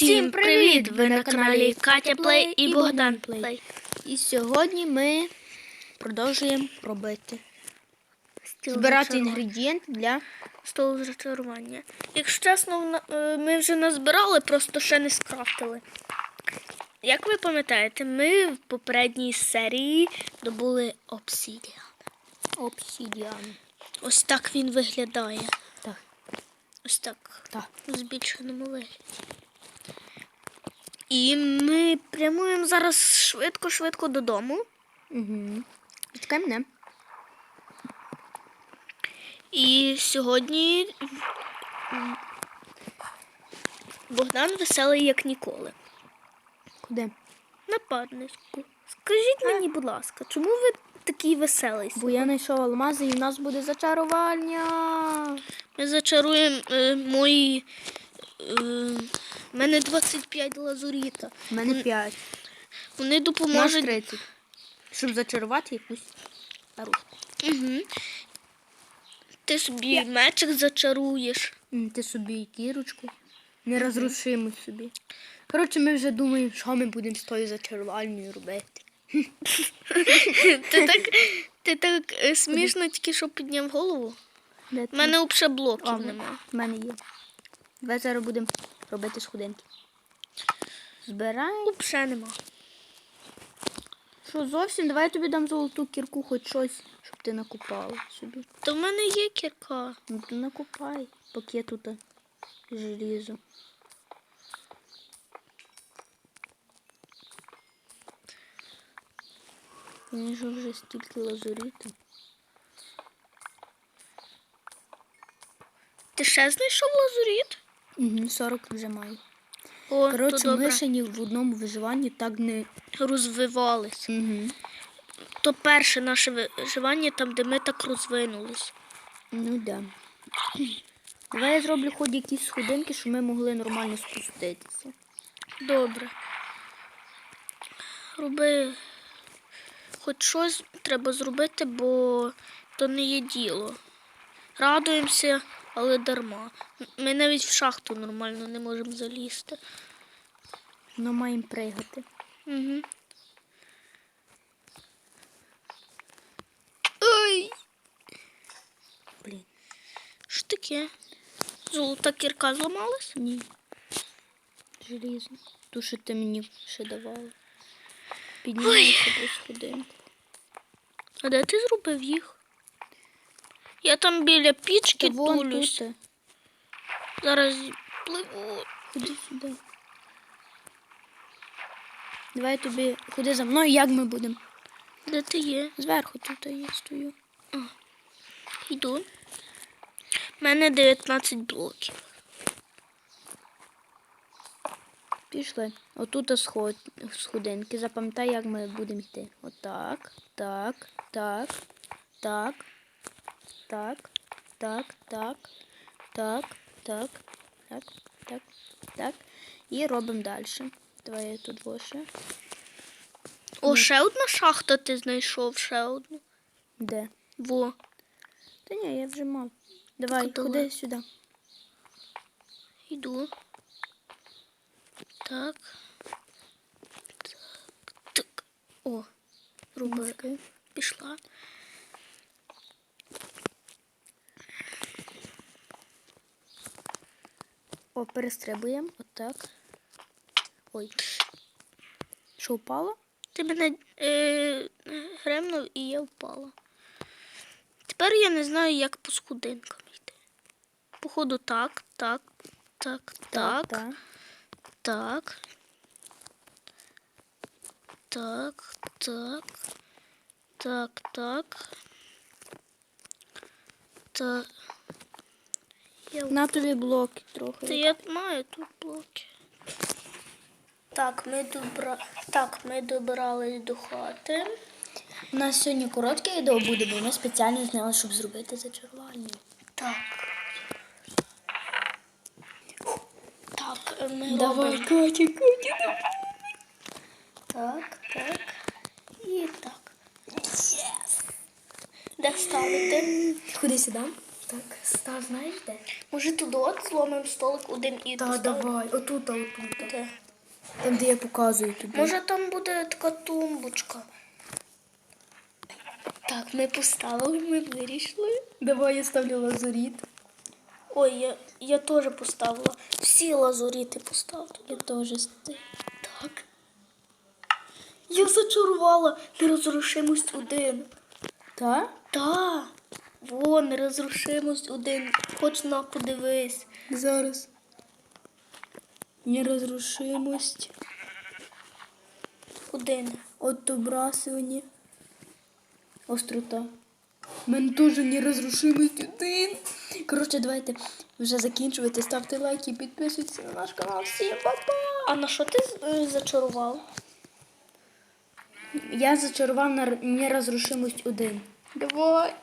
Всім привіт! Ви на каналі Катя Плей і Богдан Плей. І сьогодні ми продовжуємо робити. Збирати інгредієнти для столу зачарування. Якщо чесно, е, ми вже назбирали, просто ще не скрафтили. Як ви пам'ятаєте, ми в попередній серії добули обсідіан. обсідіан. Ось так він виглядає. Так, Ось так. так. У збільшеному вигляді. І ми прямуємо зараз швидко-швидко додому. Угу. Чекай мене. І сьогодні Богдан веселий як ніколи. Куди? Нападнику. Скажіть мені, будь ласка, чому ви такий веселий? Бо я знайшов алмази і в нас буде зачарування. Ми зачаруємо е, мої. Е, в мене 25 лазуріта. У мене 5. Вони допоможуть. 30. Щоб зачарувати якусь пару. Угу. Ти собі мечик зачаруєш. М, Ти собі і кірочку. Нерозрушиму собі. Коротше, ми вже думаємо, що ми будемо з тою зачарувальною робити. ти так, ти так е, смішно тільки що підняв голову. У мене взагалі блоків немає. В мене є. Давай зараз будемо робити сходинки. Збирай. Взагалі нема. Що зовсім? Давай я тобі дам золоту кірку, хоч щось, щоб ти накопала собі. То в мене є кірка. Ну ти накопай, поки я тут желізо. Він ж вже стільки лазуріту. Ти ще знайшов лазуріт? Угу, 40 вже маю. О, Коротше, ми ще ні в одному виживанні так не. розвивались. Угу. То перше наше виживання там, де ми так розвинулись. Ну да. Давай я зроблю хоч якісь сходинки, щоб ми могли нормально спуститися. Добре. Роби. Хоч щось треба зробити, бо то не є діло. Радуємося, але дарма. Ми навіть в шахту нормально не можемо залізти. Ну, маємо пригати. Угу. Ой, Блін. що таке? Золота кірка зламалась? Ні. Желізно. Ту, що ти мені ще давала. Піднімайся по сходинку. А де ти зробив їх? Я там біля пічки тулюсь. Зараз пливу. Ходи сюди. Давай тобі ходи за мною, як ми будемо. Де ти є? Зверху тут я стою. Йду. У мене 19 блоків. Пішли. Отут сход... сходинки. Запам'ятай, як ми будемо йти. Отак. Так. Так. Так так, так, так, так, так, так, так, так. І робимо далі. Давай я тут лише. О, ще одна шахта ти знайшов, ще одну. Де? Во. Та ні, я вже мав. Давай, куди сюди. Йду. Так. Так. Так. О, руба пішла. О, перестрибуємо. Отак. Ой. Що впало? Ти мене е, гремнув і я впала. Тепер я не знаю, як по сходинкам йти. Походу, так, так, так, так, Так. так. Так, так. Так, так. Так. Я На тобі блоки трохи. Та я маю тут блоки. Так, ми добра... так, ми добрались до хати. У нас сьогодні коротке відео буде, бо ми спеціально зняли, щоб зробити зачарування. Так. Так, ми робимо. Катя, Катя. Так, так. І так. Yes. Де ставити? Ходи сюди. Так, став, знаєш де? Може туди от зломимо столик один і Та поставимо? давай, отут, отут. Де? Там, де я показую тобі. Може там буде така тумбочка. Так, ми поставили, ми вирішили. Давай я ставлю лазуріт. Ой, я, я теж поставила. Всі лазуріти поставила. Я теж. Так. Я зачарувала нерозрушимость один. Та? Та. Во, нерозрушимость один. Хоч на подивись. Зараз. Нерозрушимость. Один. От Отобрасування. Острота. У мене теж нерозрушимость один. Коротше, давайте вже закінчувати. Ставте лайки, підписуйтесь на наш канал. Всім па-па! А на що ти е, зачарував? Я зачарував на нерозрушимость один. Давай.